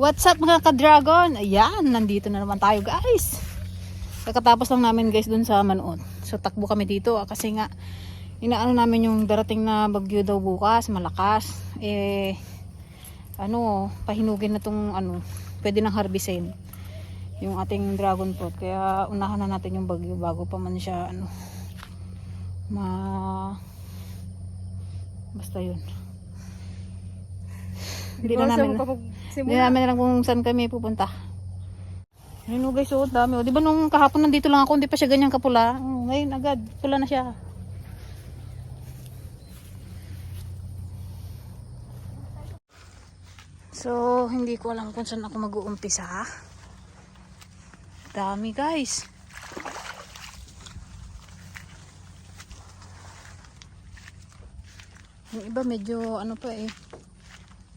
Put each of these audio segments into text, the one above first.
What's up mga ka-dragon? Ayan, nandito na naman tayo guys. Kakatapos lang namin guys dun sa Manood. So takbo kami dito ah, kasi nga inaano namin yung darating na bagyo daw bukas, malakas. Eh ano, pahinugin na tong ano, pwede nang harbisin yung ating dragon fruit. Kaya unahan na natin yung bagyo bago pa man siya ano ma basta yun. Hindi na namin hindi namin alam kung saan kami pupunta. Ayun oh, guys, oh, dami. Oh. Di ba nung kahapon nandito lang ako, hindi pa siya ganyan kapula. Oh, ngayon agad, pula na siya. So, hindi ko alam kung saan ako mag-uumpisa. Dami guys. Yung iba medyo ano pa eh.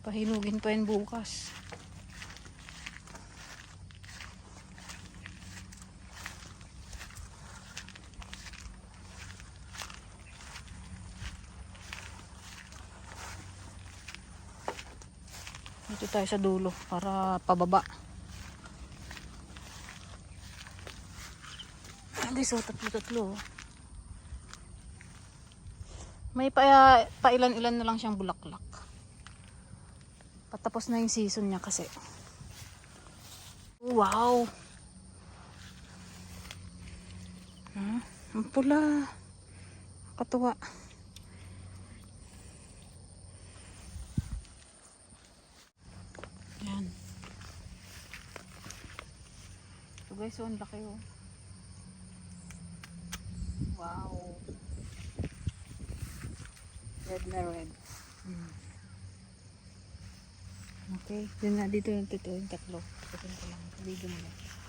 Pahinugin pa yan bukas. Tayo sa dulo para pababa. Hindi, so tatlo-tatlo. May pa, pa ilan-ilan na lang siyang bulaklak. Patapos na yung season niya kasi. Wow! Hmm, ang pula. Katuwa. Yan. So guys, so ang laki oh. Wow. Red na red. Hmm. Okay, yun na dito yung totoo yung tatlo. Ito ko lang. Video mo lang.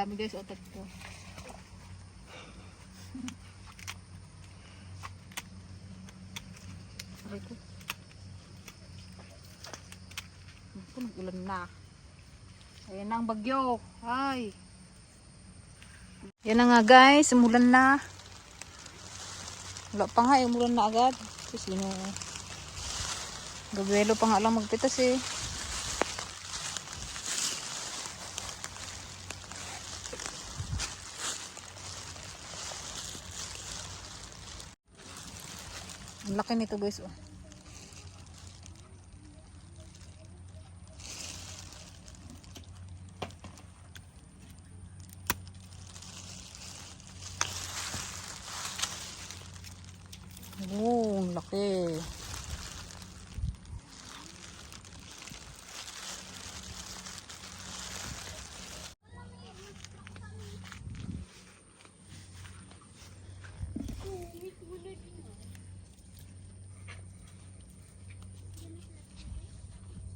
Dami guys, o tatlo. Aray ko. Ako, na. Ayan na ang bagyo. Ay. Yan na nga guys, umulan na. Wala pa nga, eh, umulan na agad. Kasi sino, gabelo pa nga lang magpitas eh. Laki nito guys oh. Oh, laki.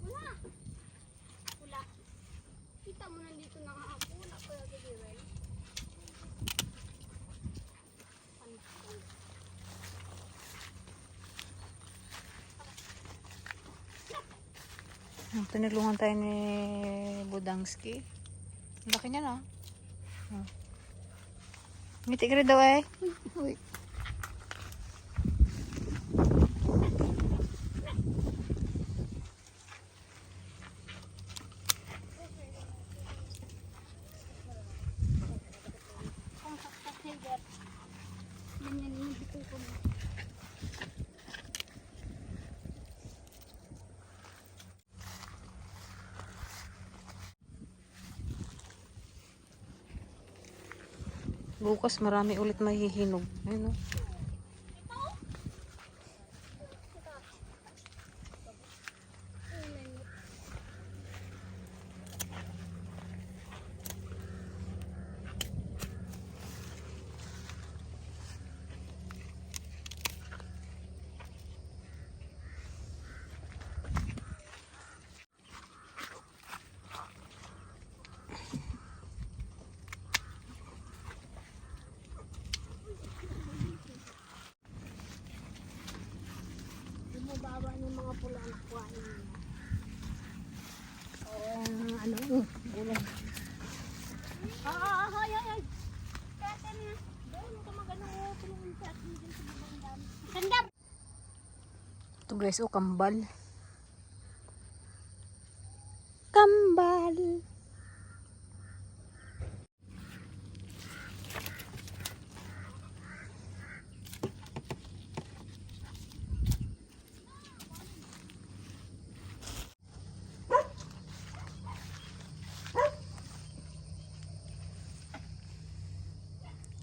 Wala. Wala. Kita mo nandito na nga ako. Wala pa yung gawin. Hmm, Tinulungan tayo ni Budangski. Ang laki niya na. Oh. Ngiti ka rin daw eh. Uy. Ang kakasigat. Ganyan yung bito ko na. Bukas marami ulit mahihinog. Ayun oh. Mapula na kuhain niya. Uh, ano? Ulan. Ah, ah, ah, ay, ay, ay. Kaya na. Doon ka magano. Sa atin dyan sa. Ganda! Ito guys, oh, kambal. Kambal.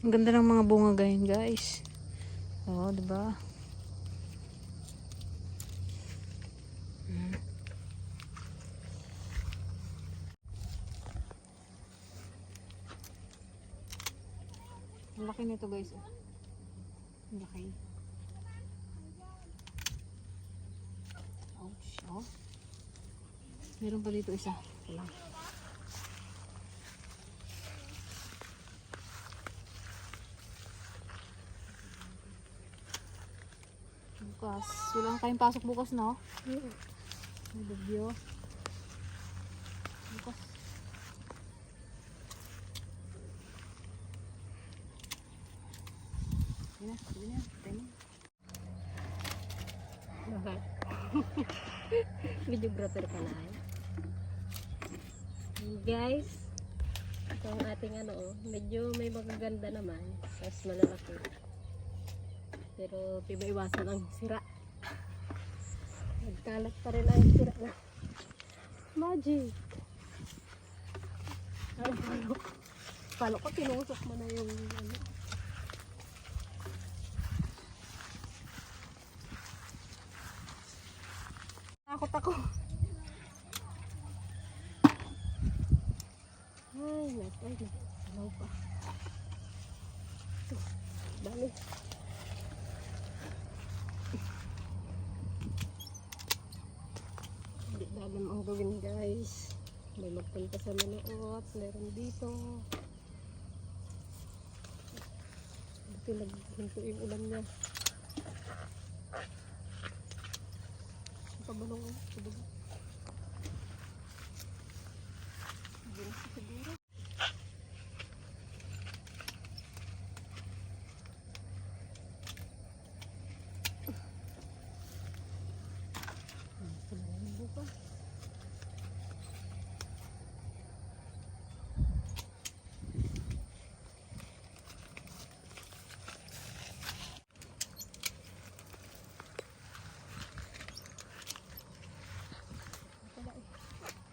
Ang ganda ng mga bunga ganyan, guys. Oh, diba? Ang laki nito guys. oh. Ang laki. Ouch. Oh. Meron pa dito isa. Ito Bukas. Wala kayong pasok bukas, no? May bagyo. Bukas. Yun na, yun na. Bakit? Videographer ka na eh. Guys, ito ang ating ano oh, medyo may magaganda naman. Mas malalaki. Pero iwasan ang sira. Nagkalat pa rin ang sira na. Magic! Ay, palo. Palo ko, tinusok mo na yung ano. Takot ako. Ay, nak, ay, nak. Salaw pa. Ito, dami. Hindi dalam ang gawin guys. May magpunta sa Manoot. Meron dito. Buti naghinto yung ulan niya. Ang pabalong oh. Pabalong. Hindi na siya siguro. Hmm, pabalong yung buka.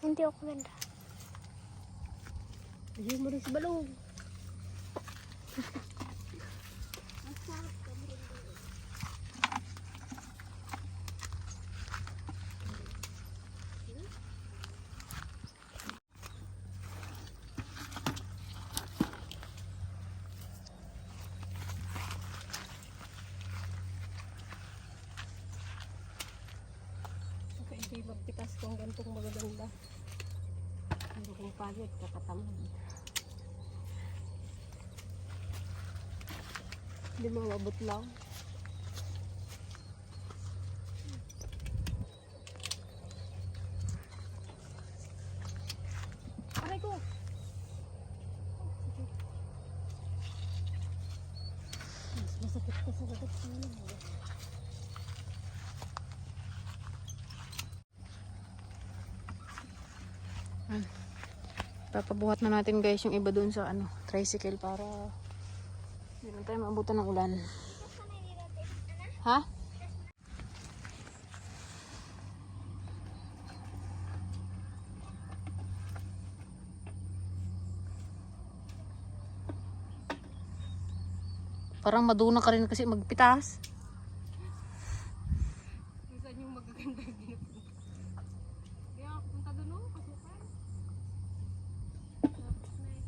Hindi ako ganda. Ayun mo rin si Balong. Hindi magpitas kung gantong magaganda. Hindi kong pagit, kakatamad. Hindi mo mabot lang. Aray ko! Mas. Papabuhat na natin guys yung iba dun sa ano, tricycle para hindi na tayo maabutan ng ulan. Ha? Parang maduna ka rin kasi magpitas. Minsan yung magaganda yung ginupunta. Kaya ako punta doon, oh, kasukan. Tapos na eh.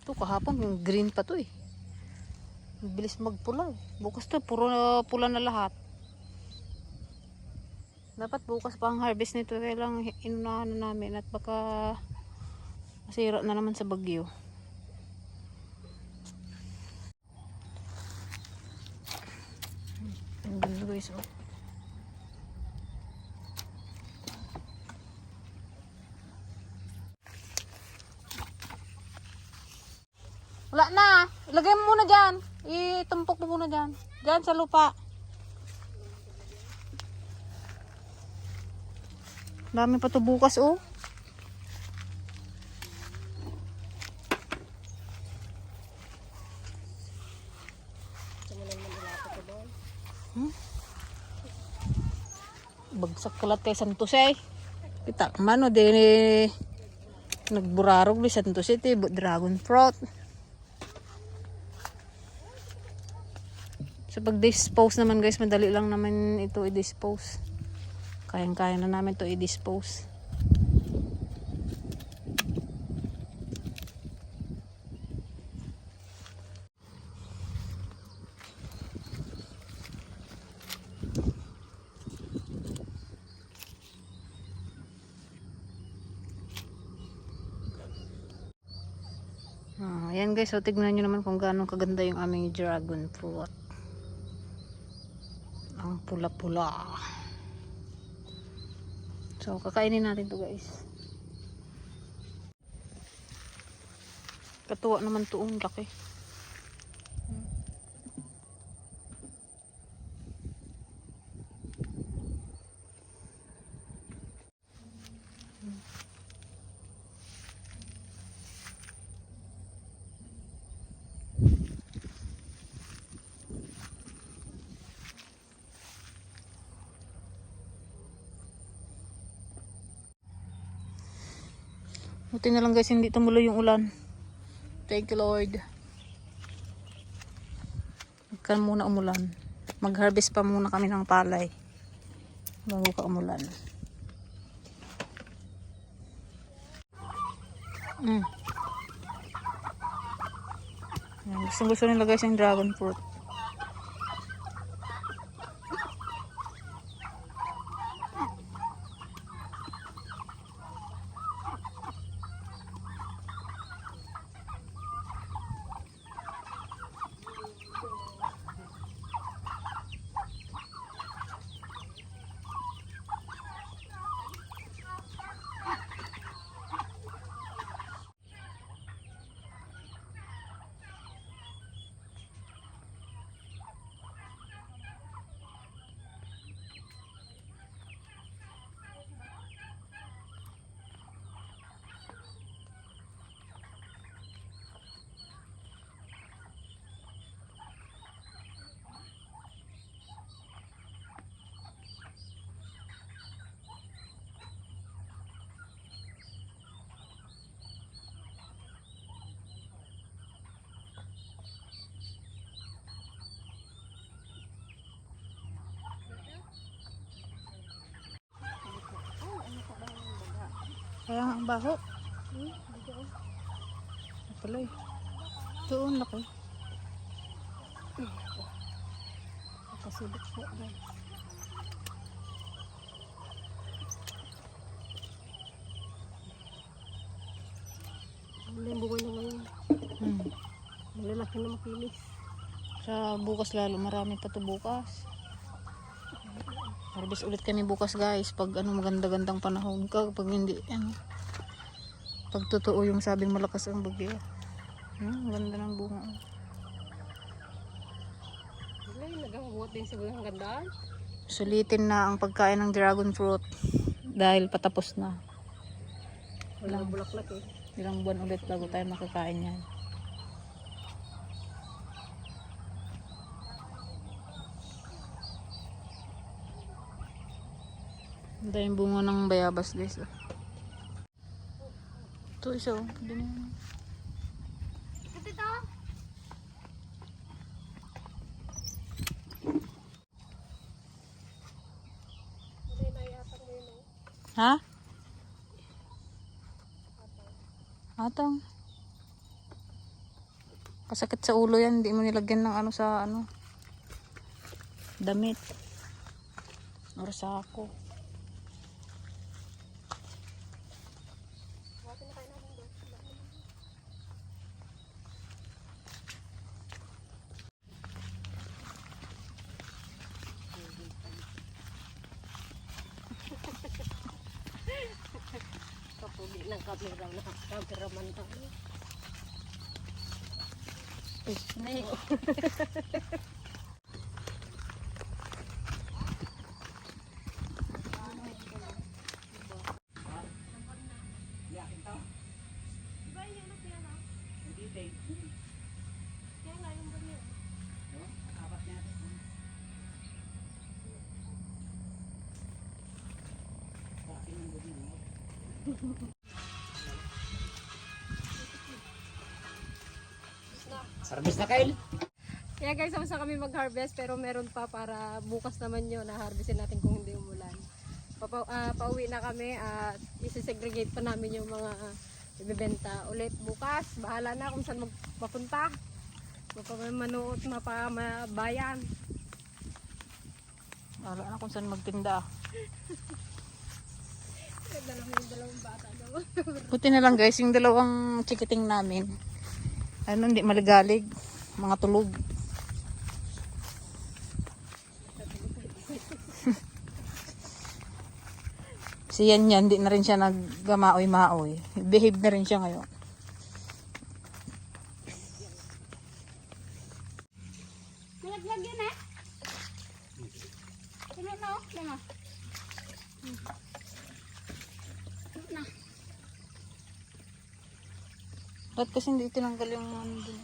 Ito kahapon green pa to eh. Bilis magpula. Bukas to puro pula na lahat. Dapat bukas pa ang harvest nito kaya lang inunahan na namin at baka masira na naman sa bagyo. guys. Oh. Wala na. Ilagay mo muna dyan. Itumpok mo muna dyan. Dyan sa lupa. Dami pa to bukas oh. Hmm? Bagsak kalat kay Santos eh. Kita mano de nagburarog ni Santos iti dragon fruit. Sa pag-dispose naman guys, madali lang naman ito i-dispose. Kayang-kaya na namin to i-dispose. Ah, ayan guys, so tignan nyo naman kung gaano kaganda yung aming dragon fruit. Ang pula-pula. So, kakainin natin to guys. Katuwa naman to, ang laki. Buti na lang guys, hindi tumuloy yung ulan. Thank you Lord. Huwag muna umulan. Mag-harvest pa muna kami ng palay. Bago ka umulan. Mm. Gusto gusto nila guys yung dragon fruit. Kaya nga ang baho. Hmm, pala eh. Doon laki. Kasulok po guys. Wala yung bunga na ngayon. Hmm. Malalaki na makinis. Sa bukas lalo, marami pa to bukas. Harvest ulit kami bukas guys. Pag ano maganda-gandang panahon ka. Pag hindi, ano. Pag totoo yung sabing malakas ang bagyo. Hmm, ganda ng bunga. Yung nagabuhat din sa bulang gandaan. Sulitin na ang pagkain ng dragon fruit. Dahil patapos na. Wala ang bulaklak eh. Ilang buwan ulit bago tayo makakain yan. Ang daming bunga ng bayabas guys. oh. Ito isa oh. Hindi na yun. Ito ito. Ha? Atang. Kasakit sa ulo yan. Hindi mo nilagyan ng ano sa ano. Damit. Or sako. ng camera na cameraman tayo. Snake. Harvest na Kyle. Kaya guys, sama kami mag-harvest pero meron pa para bukas naman yun na harvestin natin kung hindi umulan. Papa, ah, pauwi na kami at isi-segregate pa namin yung mga ah, ibibenta ulit bukas. Bahala na kung saan magpapunta. Mapamanuot, mapamabayan. Wala na kung saan magtinda. Ganda naman yung dalawang bata daw. Buti na lang guys, yung dalawang chikiting namin. Ano, hindi maligalig. Mga tulog. si yan yan, hindi na rin siya naggamaoy-maoy. Behave na rin siya ngayon. Nalaglag yun eh. Na oh. Lama. Na. Ba't kasi hindi tinanggal yung ano dun?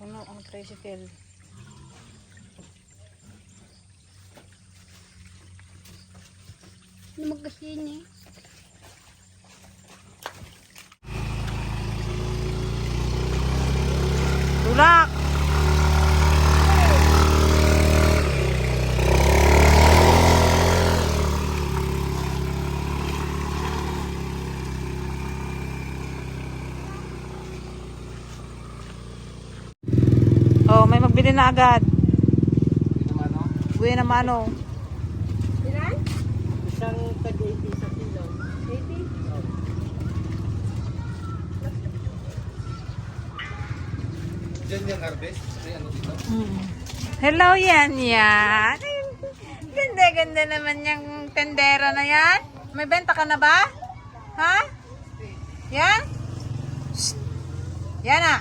Ano ang tricycle? Lumagkasin eh. Tulak! Oh, magbili na agad. Buwi na mano. Ilan? Isang tag-80 sa kilo. 80? Diyan yung harvest? May ano dito? Mm. Hello yan yan. Ganda ganda naman yung tendera na yan. May benta ka na ba? Ha? Yan? Shh. Yan ah.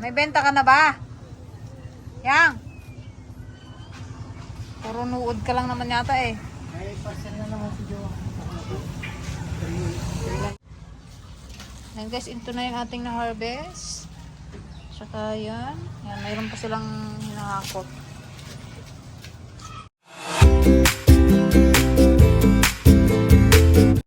May benta ka na ba? Yang. Puro nuod ka lang naman yata eh. May parcel na naman si Jowa. Yan guys, ito na yung ating na-harvest. Tsaka yan. Yan, mayroon pa silang hinahakot.